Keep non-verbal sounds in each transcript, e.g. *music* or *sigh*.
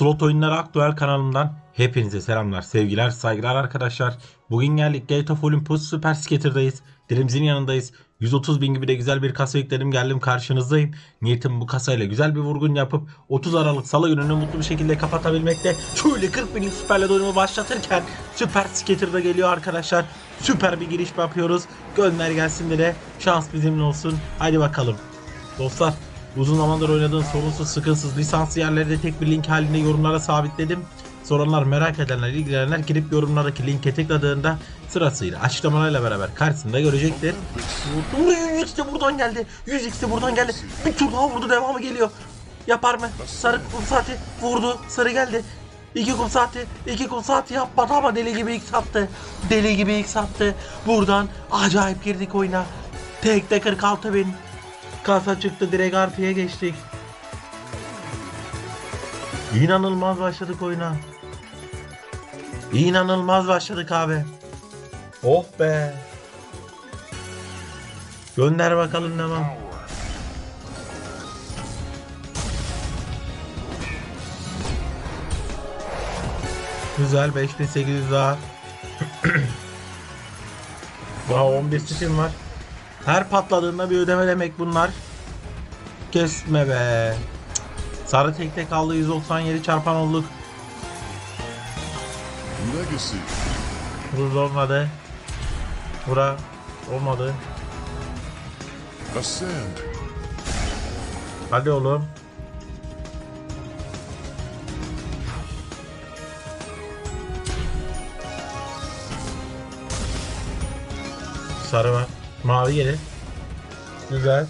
Slot Oyunları Aktüel kanalından hepinize selamlar, sevgiler, saygılar arkadaşlar. Bugün geldik Gate of Olympus Super Skater'dayız. Dilimizin yanındayız. 130 bin gibi de güzel bir kasa yükledim geldim karşınızdayım. Niyetim bu kasayla güzel bir vurgun yapıp 30 Aralık Salı gününü mutlu bir şekilde kapatabilmekte. Şöyle 40 binlik süperle oyunumu başlatırken Super Skater'da geliyor arkadaşlar. Süper bir giriş yapıyoruz. Gönder gelsin de şans bizimle olsun. Haydi bakalım. Dostlar uzun zamandır oynadığım sorunsuz sıkıntısız lisanslı yerleri de tek bir link halinde yorumlara sabitledim. Soranlar merak edenler ilgilenenler girip yorumlardaki linke tıkladığında sırasıyla açıklamalarla beraber karşısında görecektir. Vurdu 100x de buradan geldi. 100x de buradan geldi. Bir tur daha vurdu devamı geliyor. Yapar mı? Sarı kum saati vurdu. Sarı geldi. İki kum saati, iki kum saati yapmadı ama deli gibi x attı. Deli gibi x attı. Buradan acayip girdik oyuna. Tekte 46 bin. Kasa çıktı direkt artıya geçtik. İnanılmaz başladık oyuna. İnanılmaz başladık abi. Oh be. Gönder bakalım ne var. Güzel 5800 daha. *clears throat* daha 11 spin var. Her patladığında bir ödeme demek bunlar. Kesme be. Sarı tekte kaldı 197 çarpan olduk. Legacy. Vur olmadı. Bura olmadı. Ascend. Hadi oğlum. Sarı var. Mavi gelir. Güzel.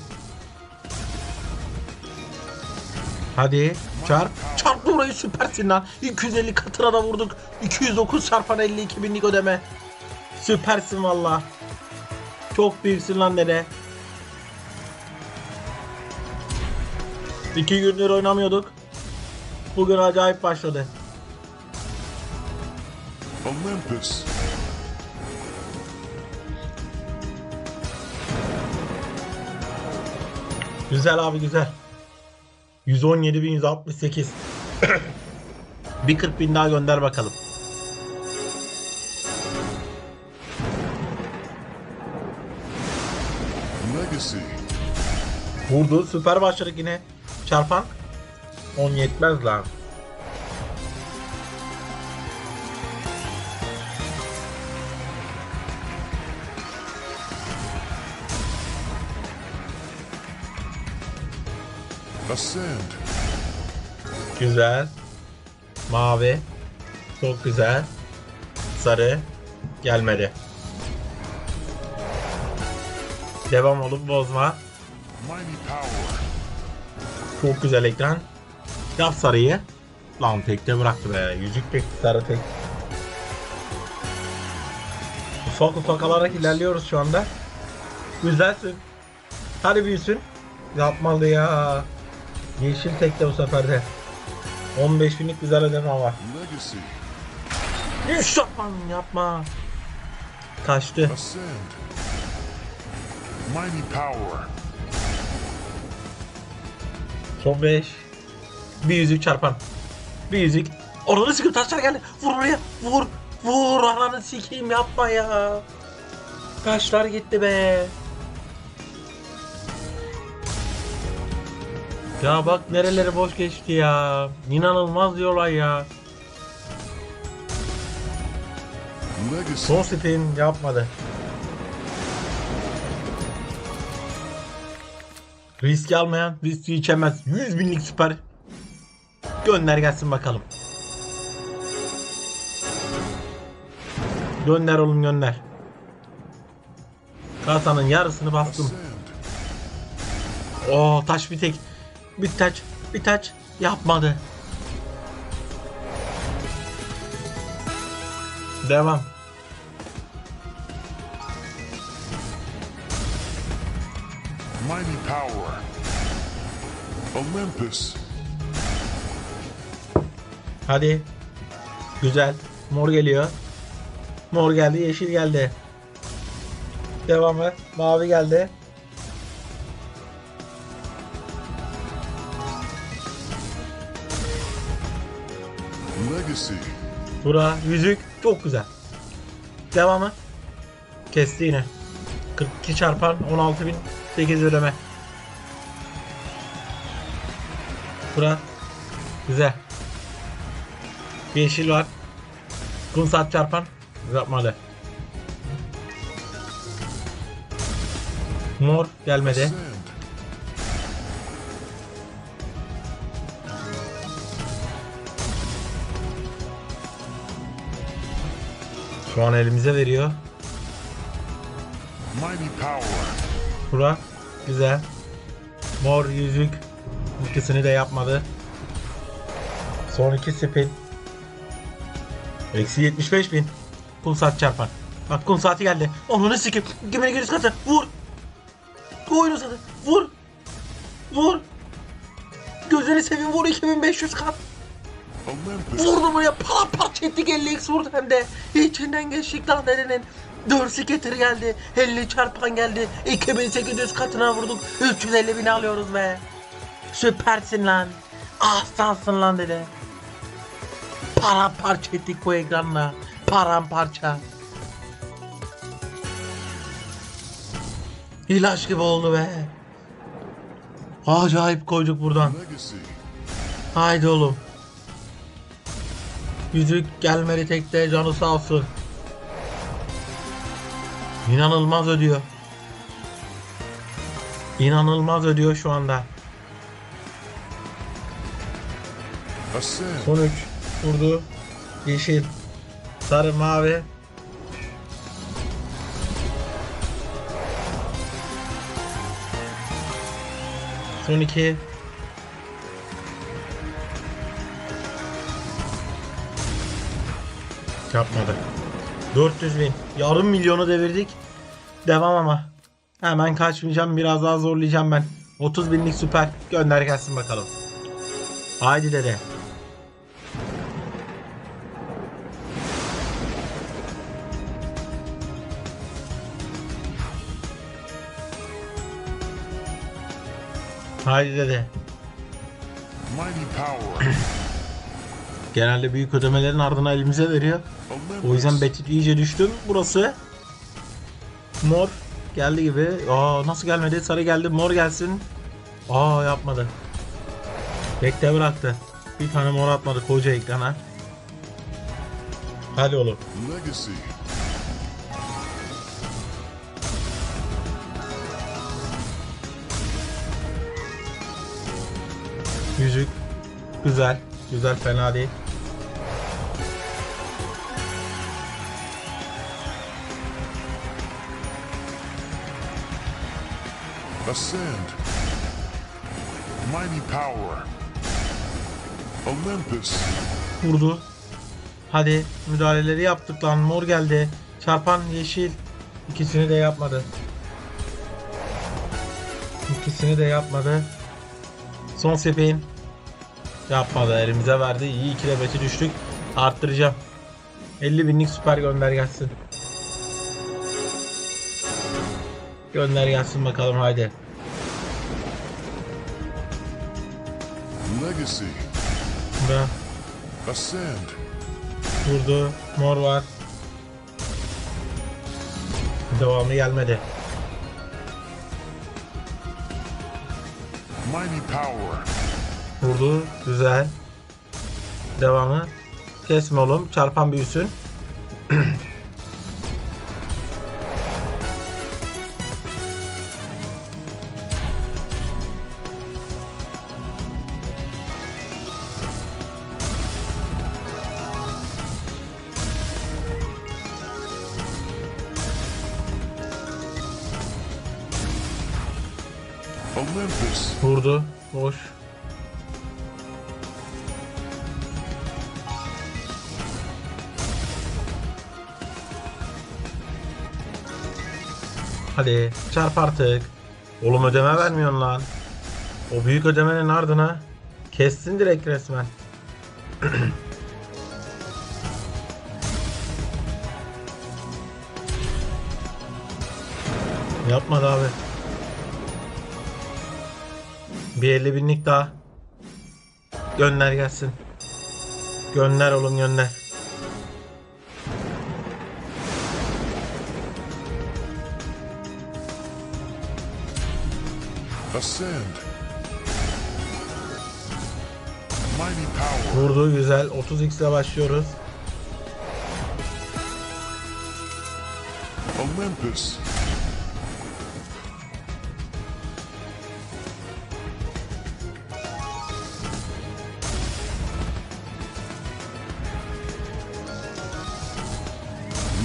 Hadi çarp. Çarp burayı süpersin lan. 250 katına da vurduk. 209 çarpan 52 binlik ödeme. Süpersin valla. Çok büyüksün lan dede. İki gündür oynamıyorduk. Bugün acayip başladı. Olympus. Güzel abi güzel. 117.168. *coughs* bir 40 bin daha gönder bakalım. Legacy. Vurdu. Süper başladık yine. Çarpan. 10 yetmez lan. Ascend. Güzel. Mavi. Çok güzel. Sarı. Gelmedi. Devam olup bozma. Çok güzel ekran. Yap sarıyı. Lan tekte bıraktı be. Yüzük tek, sarı tek. Ufak ufak alarak ilerliyoruz şu anda. Güzelsin. Hadi büyüsün. Yapmalı ya. Yeşil tekte bu sefer de. 15 binlik güzel ödeme var. Yüz yapman yapma. Kaçtı. Son 5. Bir yüzük çarpan. Bir yüzük. Orada sıkıntı taşlar geldi. Vur oraya. Vur. Vur. Ananı sikeyim yapma ya. Taşlar gitti be. Ya bak nereleri boş geçti ya. İnanılmaz diyorlar ya. Legacy. Son spin yapmadı. Risk almayan riski içemez. 100 binlik süper. Gönder gelsin bakalım. Gönder oğlum gönder. Kasanın yarısını bastım. Oo taş bir tek. Bir taç. Bir taç. Yapmadı. Devam. Mighty power. Olympus. Hadi. Güzel. Mor geliyor. Mor geldi, yeşil geldi. Devam et. Mavi geldi. Bura yüzük çok güzel. Devamı. Kesti yine. 42 çarpan 16.008 ödeme. Bura güzel. Yeşil var. Kum saat çarpan yapmadı. Mor gelmedi. Şu an elimize veriyor. Mighty power. Bura güzel. Mor yüzük. İkisini de yapmadı. Son iki spin. Eksi 75 bin. Kum saat çarpan. Bak kum saati geldi. Onu ne sikip. Gemine giriş katı. Vur. Oyunu satı. Vur. Vur. Gözünü seveyim vur 2500 kat. Vurdu mu ya paramparça ettik 50x vurdu hem de. İçinden geçtik lan dedenin. 4 skater geldi. 50 çarpan geldi. 2800 katına vurduk. 350 bin alıyoruz be. Süpersin lan. Aslansın lan dede. Paramparça ettik bu ekranla. Paramparça. İlaç gibi oldu be. Acayip koyduk buradan. Haydi oğlum. Yüzük gelmedi tekte canı sağ olsun. İnanılmaz ödüyor. İnanılmaz ödüyor şu anda. Son 3 vurdu. Yeşil, sarı, mavi. Son 2. Yapmadı. 400 bin. Yarım milyonu devirdik. Devam ama. Hemen kaçmayacağım. Biraz daha zorlayacağım ben. 30 binlik süper. Gönder gelsin bakalım. Haydi dede. Haydi dede. Mighty power. *clears throat* Genelde büyük ödemelerin ardına elimize veriyor. O yüzden. Betit iyice düştüm. Burası mor geldi gibi. Aa nasıl gelmedi? Sarı geldi. Mor gelsin. Aa yapmadı. Bekle bıraktı. Bir tane mor atmadı koca ekrana. Hadi oğlum. Legacy. Yüzük. Güzel. Güzel fena değil. Ascend. Mighty power. Olympus. Vurdu. Hadi müdahaleleri yaptık lan. Mor geldi. Çarpan yeşil. İkisini de yapmadı. İkisini de yapmadı. Son spin. Yapmadı. Elimize verdi. İyi ikile beti düştük. Arttıracağım. 50 binlik süper gönder gelsin. Gönder gelsin bakalım haydi. Legacy. Bura Ascend. vurdu. Mor var. Devamı gelmedi. Mighty power. Vurdu. Güzel. Devamı. Kesme oğlum. Çarpan büyüsün. Olympus. Vurdu. Boş. Hadi çarp artık. Oğlum ödeme vermiyorsun lan. O büyük ödemenin ardına kestin direkt resmen. *clears throat* Yapmadı abi. Bir 50 binlik daha. Gönder gelsin. Gönder oğlum gönder. Ascend. Vurdu güzel. 30x ile başlıyoruz. Olympus.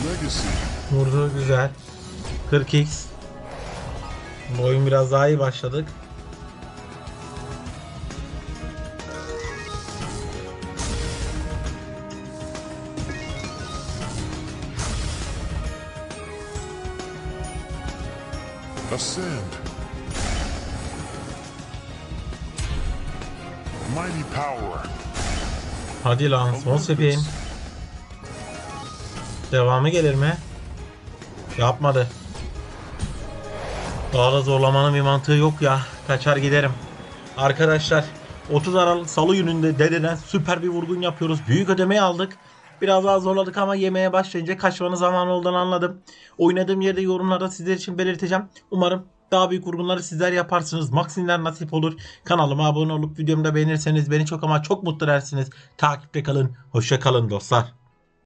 Legacy. Vurdu güzel. 40x. Bu oyun biraz daha iyi başladık. Ascend. Mighty power. Hadi lan son sepeyim. Devamı gelir mi? Yapmadı. Daha da zorlamanın bir mantığı yok ya. Kaçar giderim. Arkadaşlar 30 Aralık Salı gününde dededen süper bir vurgun yapıyoruz. Büyük ödemeyi aldık. Biraz daha zorladık ama yemeğe başlayınca kaçmanın zamanı olduğunu anladım. Oynadığım yerde yorumlarda sizler için belirteceğim. Umarım daha büyük vurgunları sizler yaparsınız. Maksimler nasip olur. Kanalıma abone olup videomu da beğenirseniz beni çok ama çok mutlu edersiniz. Takipte kalın. Hoşça kalın dostlar.